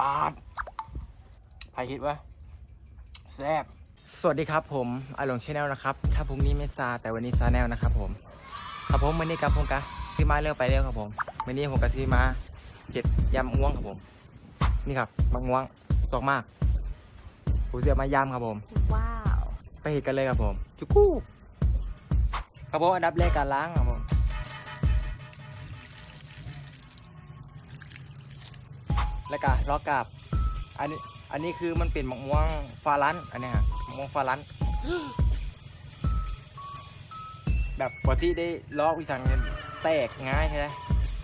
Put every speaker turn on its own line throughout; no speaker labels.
ปาดใครคิดว่าแซบสวัสดีครับผมอาหลงชาแนลนะครับ ถ้าพรุ่งนี้ไม่ซาแต่วันนี้ซาแนลนะครับผม ครับผมวันนี้กับผมกะซีมาเร็วไปเร็วครับผมวันนี้ผมกับซีมาเห็ดยำม่วงครับผม นี่ครับมะม่วงตอกมากผมจะมายำครับผม
ว้าว
ไปเห็ดกันเลยครับผม จุกู้ครับผมอันดับแรกการล้างครับผม แล้วก็ล้อกาบอันนี้อันนี้คือมันเป็นมะม่วงฟาลันอันนี้ฮะมะม่วงฟาลันแบบปกติได้ลอกวิสังเนี่ยแตกง่ายใช่ไหม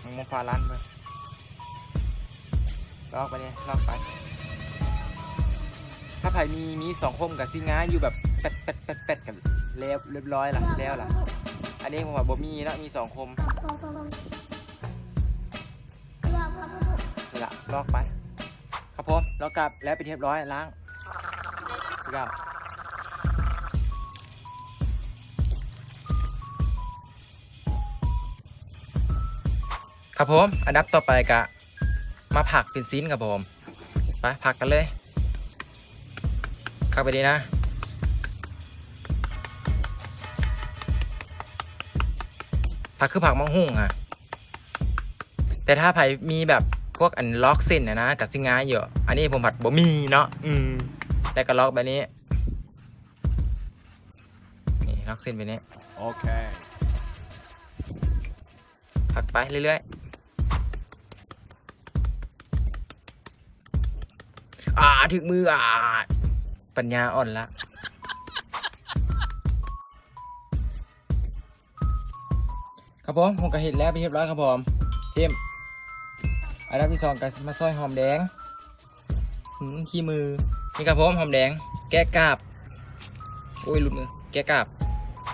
มะม่วงฟาลันไปลอกไปเนี่ยลอกไป ถ้าไผ่มีมีสองคมกับซิง่ายอยู่แบบเป็ดเป็ดเป็ดเป็ดกันแล้วเรียบร้อยละแล้วล่ะ อันนี้ผมว่าบ่มีแล้วมีสองคม ลอกไป ครับผมลอกกลับแล้วไปนที่เรียบร้อยล้างครับครับผม อันดับต่อไปกะ มาผักเป็นซีนครับผม ไปผักกันเลยผักไปดีนะผักคือผักมังหุ่งอะแต่ถ้าไผ่มีแบบ พวกอันล็อกเส้นนะนะกับซิงง่ายอยู่อันนี้ผมผัดบ่มีเนาะอืมแต่ก็ล็อกแบบนี้นี่ล็อกเส้นแบบนี้
Okay.
ผักไปเรื่อยๆอ่าถึงมืออ่าปัญญาอ่อนละครับผมผมก็เห็นแล้วไปเรียบร้อยครับผมเทม อันดับที่สองก็มาซอยหอมแดงขี้มือ นี่ครับผมหอมแดง แกะกาบโอ้ยหลุดมือ แกะกาบ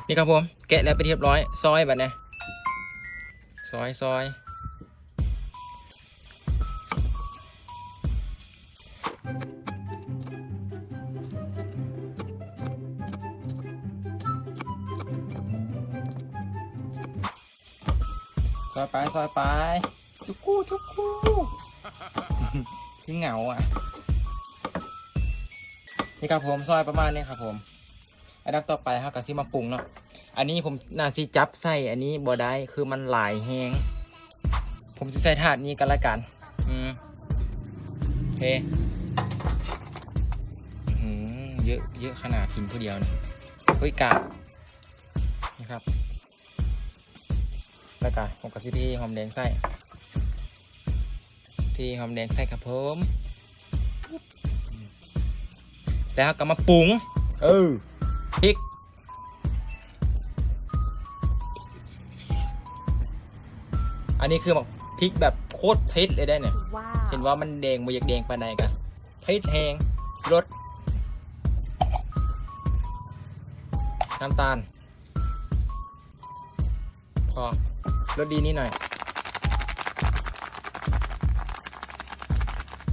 นี่ครับผม แกะแล้วไปเรียบร้อย ซอยแบบนี้ซอยซอยซอยไปซอยไป จุกกู้จุกกู้ที่เหงาอะ นี่ครับผมซอยประมาณนี้ครับผมอันดับต่อไปครับกับที่มาปรุงเนาะ อันนี้ผมน่าสิจับใส่อันนี้บ่ได้คือมันหลายแหงผมจะใส่ถาดนี้กันละกัน อืมโอเคอื้อหือเยอะเยอะขนาดกินผู้เดียวนี่เฮ้ยกาดนะครับแล้วก็ผมกับที่หอมแดงใส่ ที่หอมแดงใส่ครับผมแล้วก็มาปรุงเออพริกอันนี้คือแบบพริกแบบโคตรเผ็ดเลยได้เนี่ย
ว้าว
เห็นว่ามันแดงบ่อยากแดงปานใดกันเผ็ดแหงรสน้ำตาลพอรสดีนิดหน่อย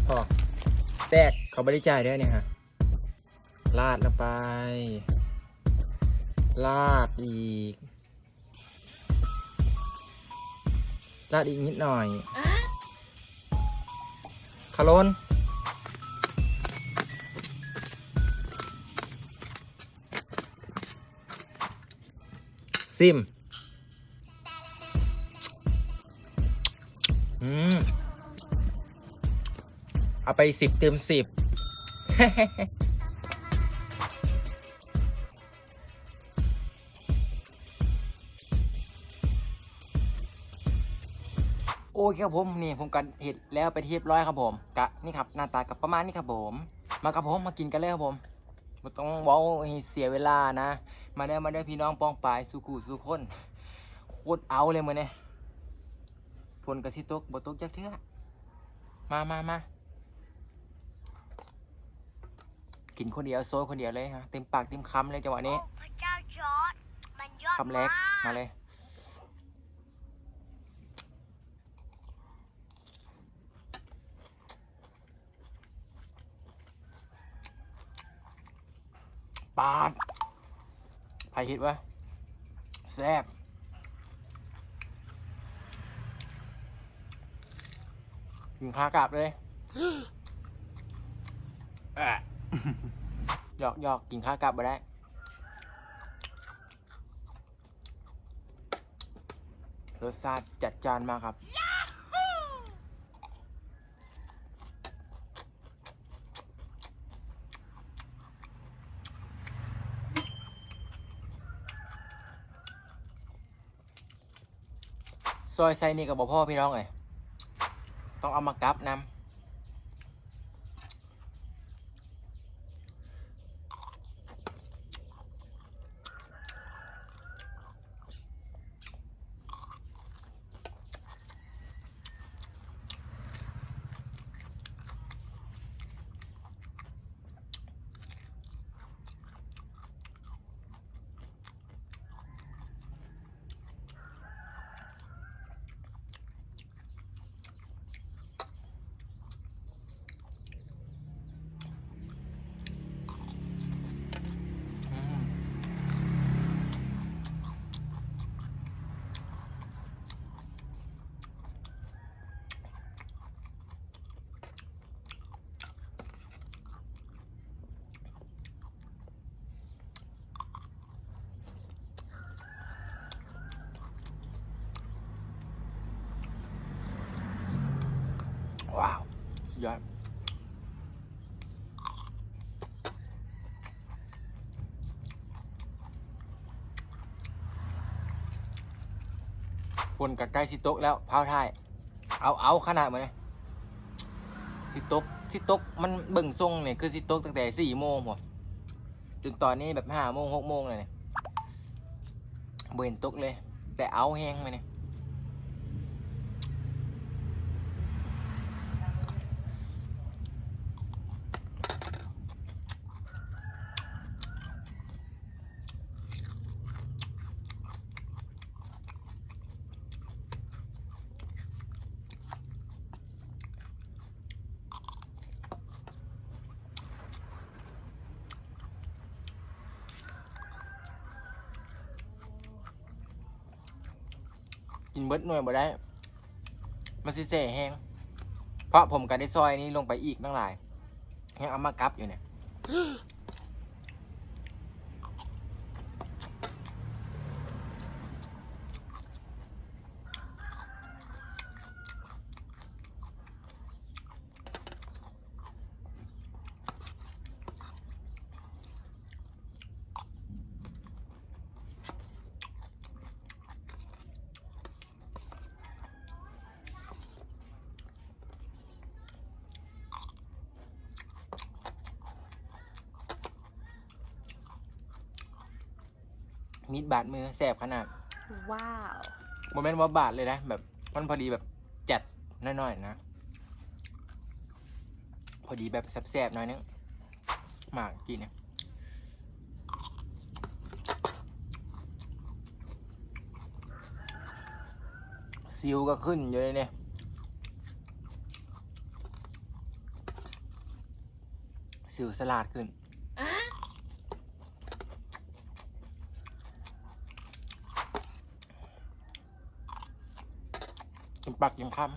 พอแตกเขาบริจายด้วยเนี่ยฮะลาดลงไป ลาดอีกราดอีกนิดหน่อยคาโรนซิม อืม เอาไปสิบเต็มสิบโอเคครับผมนี่ผมกันเห็ดแล้วไปเรียบร้อยครับผมกะนี่ครับหน้าตากับประมาณนี้ครับผม มาครับผมมากินกันเลยครับผมไม่ต้องเว้าเสียเวลานะ มาเด้อมาเด้อพี่น้องปองปายสุขูสุคนโคตรเอาเลยมือเนี่ยฝนกระสิตกบ่ตกจักเทื่อมามามา กินคนเดียวโซ่คนเดียวเลยฮะเต็มปากเต็มคำเลยจังหวะนี้
โอ้พระเจ้าจอร์ดมันยอด
คำแรกมาเลย ปาดใครคิดว่าแซ่บกินขากลับเลยอะ หยอกหยอกกินข้าวกลับมาได้รสชาติจัดจานมากครับซอยไซนี่กับบ่พ่อพี่น้องเอ้ยต้องเอามากับน้ำ อืมว้าวสุด ยอดฝนกับใกล้สิตกแล้วพาวท้าย เอาเอาขนาดมาเลยสิตกสิตกมันเบิ่งทรงเนี่ยคือสิตกตั้งแต่สี่โมงหมดจนตอนนี้แบบห้าโมงหกโมงเลยเนี่ยเบิ่นตกเลย แต่เอาแห้งไปเนี่ย เบิดหน่วยบ่ได้ มันสิเสแห้งเพราะผมกันได้ซอยนี้ลงไปอีกตั้งหลายแห้งเอามากับอยู่เนี่ย มีดบาดมือแสบขนาด
ว้าว
โมเมนต์ว่าบาดเลยนะแบบมันพอดีแบบจัดน้อยๆนะ พอดีแบบแสบๆหน่อยนึงหมากกินเนี่ยซิวก็ขึ้นอยู่เลยเนี่ยสิวสลาดขึ้น ปักกินคำ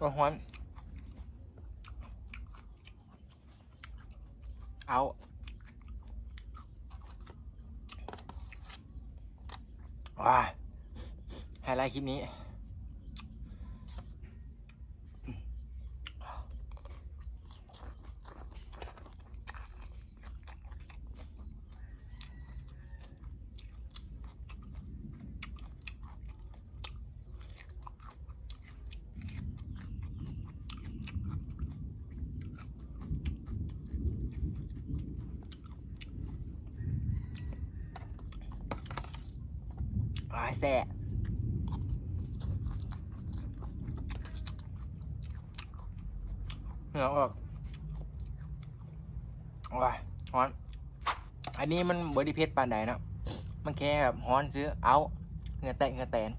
ก็ฮ้อนเอา ว้าไฮไลท์คลิปนี้ อ้ายแซ่เหงื่อออกว้ายฮ้อน อันนี้มันบริเพชรปานใดนะมันแค่แบบฮ้อนซื้อเอาเหงื่อแตกเหงื่อแตน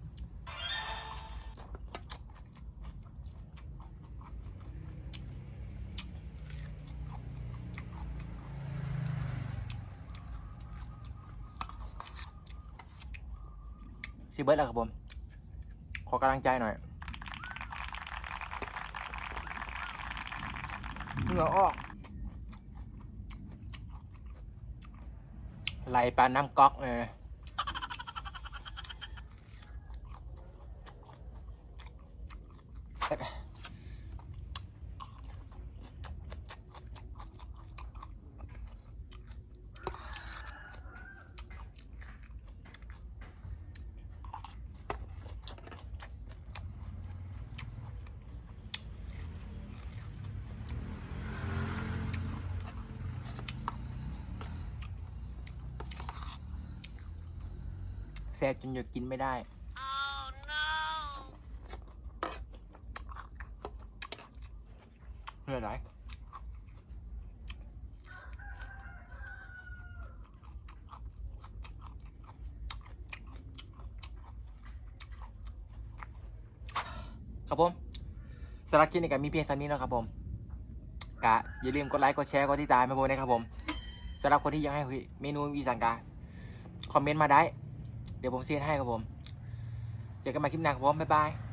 ซีเบิร์ดแล้วครับผม ขอกำลังใจหน่อยเหงื่อออกไหลปลาน้ำก๊อกเลยเซ่บจนหยุดกินไม่ได้เหนื่อยไหลครับผมสำหรับคลิปนี้ก็มีเพียงเท่านี้นะครับผมกะอย่าลืมกดไลค์กดแชร์กดติดตามให้ผมนะครับผมสำหรับคนที่ยากให้เมนูอีสานกาคอมเมนต์มาได้ เดี๋ยวผมเซียนให้ครับผม เจอกันใหม่คลิปหน้าครับผมบ๊ายบาย